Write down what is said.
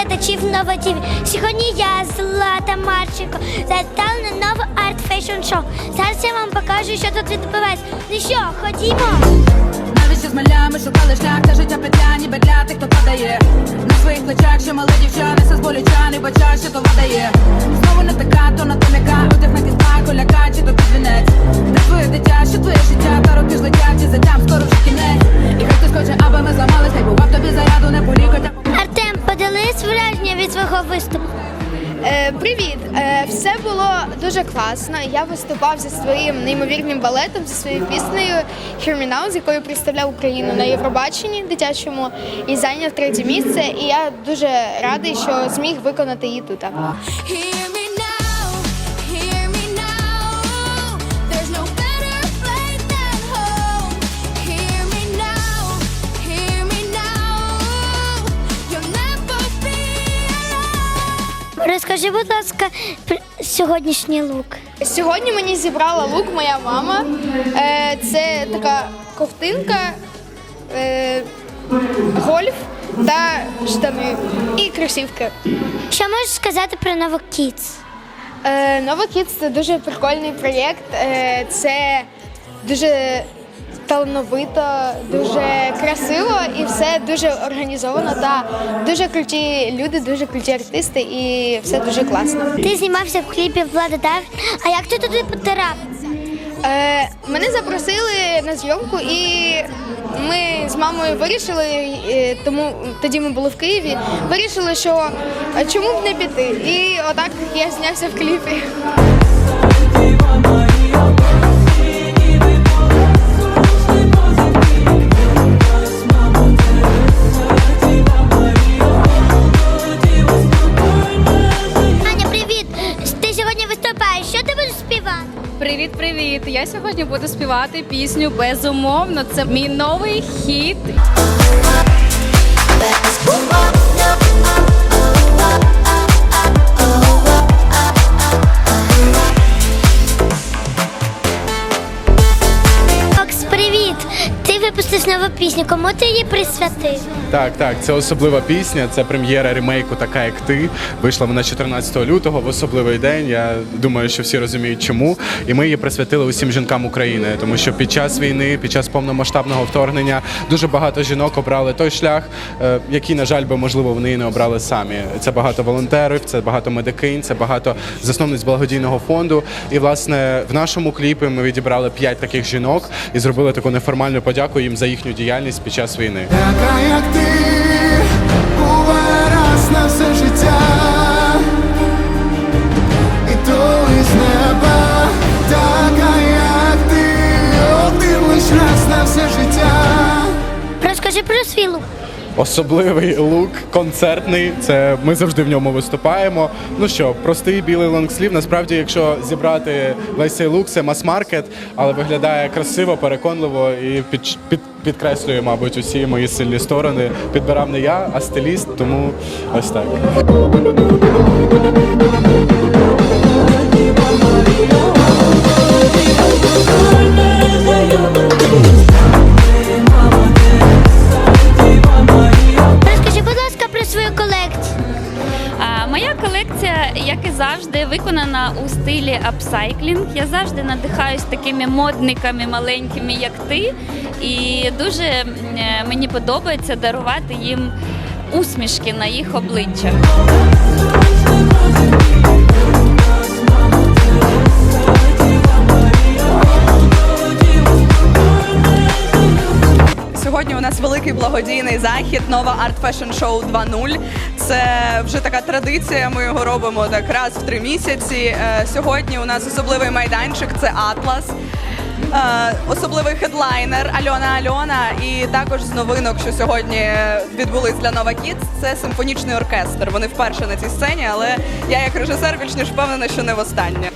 глядачів Нова ТІВІ. Сьогодні я, Злата Марченко, завітала на нове арт фешн шоу. Зараз я вам покажу, що тут відбувається. Ну що, ходімо. Навіщо з малями шукали шлях та життя петля, ніби для тих, хто падає На своїх плечах ще мали дівчани, все з болючани, бача, що то видає Знову не така, то на то м'яка, одяг на кістах, голяка, чи то під Де твоє дитя, що твоє життя, та роки ж і затям, скоро вже кінець виступу. Е, привіт! Е, все було дуже класно. Я виступав зі своїм неймовірним балетом, зі своєю піснею Хермінал, з якою представляв Україну на Євробаченні дитячому і зайняв третє місце. І я дуже радий, що зміг виконати її тут. Розкажи, будь ласка, про сьогоднішній лук. Сьогодні мені зібрала лук моя мама. Е, це така ковтинка, е, гольф та штани і кросівки. Що можеш сказати про Нова Kids? Е, це дуже прикольний проєкт. Це дуже талановито, дуже красиво і все дуже організовано. Та дуже круті люди, дуже круті артисти, і все дуже класно. Ти знімався в кліпі Влада Дав. А як ти туди потрапив? Е, мене запросили на зйомку, і ми з мамою вирішили, е, тому тоді ми були в Києві. Вирішили, що е, чому б не піти. І отак я знявся в кліпі. Привіт, привіт! Я сьогодні буду співати пісню Безумовно. Це мій новий хіт. Окс, Ти випустиш нову пісню. Кому ти її присвятив? Так, так, це особлива пісня, це прем'єра ремейку Така як ти. Вийшла вона 14 лютого в особливий день. Я думаю, що всі розуміють, чому. І ми її присвятили усім жінкам України, тому що під час війни, під час повномасштабного вторгнення, дуже багато жінок обрали той шлях, е, який, на жаль, би можливо вони і не обрали самі. Це багато волонтерів, це багато медикинь, це багато засновниць благодійного фонду. І власне в нашому кліпі ми відібрали п'ять таких жінок і зробили таку неформальну подяку їм за їхню діяльність під час війни. Така як ти, була раз на все життя, і то із неба, така як ти, один лиш раз на все життя. Розкажи про свій лук. Особливий лук, концертний. Це ми завжди в ньому виступаємо. Ну що, простий білий лонгслів. Насправді, якщо зібрати весь цей лук, це мас-маркет, але виглядає красиво, переконливо і під, під, підкреслює, мабуть, усі мої сильні сторони. Підбирав не я, а стиліст, тому ось так. Розкажи, моя колекція, як і завжди, виконана у стилі апсайклінг. Я завжди надихаюсь такими модниками маленькими, як ти. І дуже е, мені подобається дарувати їм усмішки на їх обличчях. Великий благодійний захід, нова арт фешн шоу 2.0. Це вже така традиція. Ми його робимо так раз в три місяці. Е, Сьогодні у нас особливий майданчик це Атлас. Е, Особливий хедлайнер Альона Альона. І також з новинок, що сьогодні відбулись для Нова Kids, це симфонічний оркестр. Вони вперше на цій сцені, але я як режисер більш ніж впевнена, що не востаннє.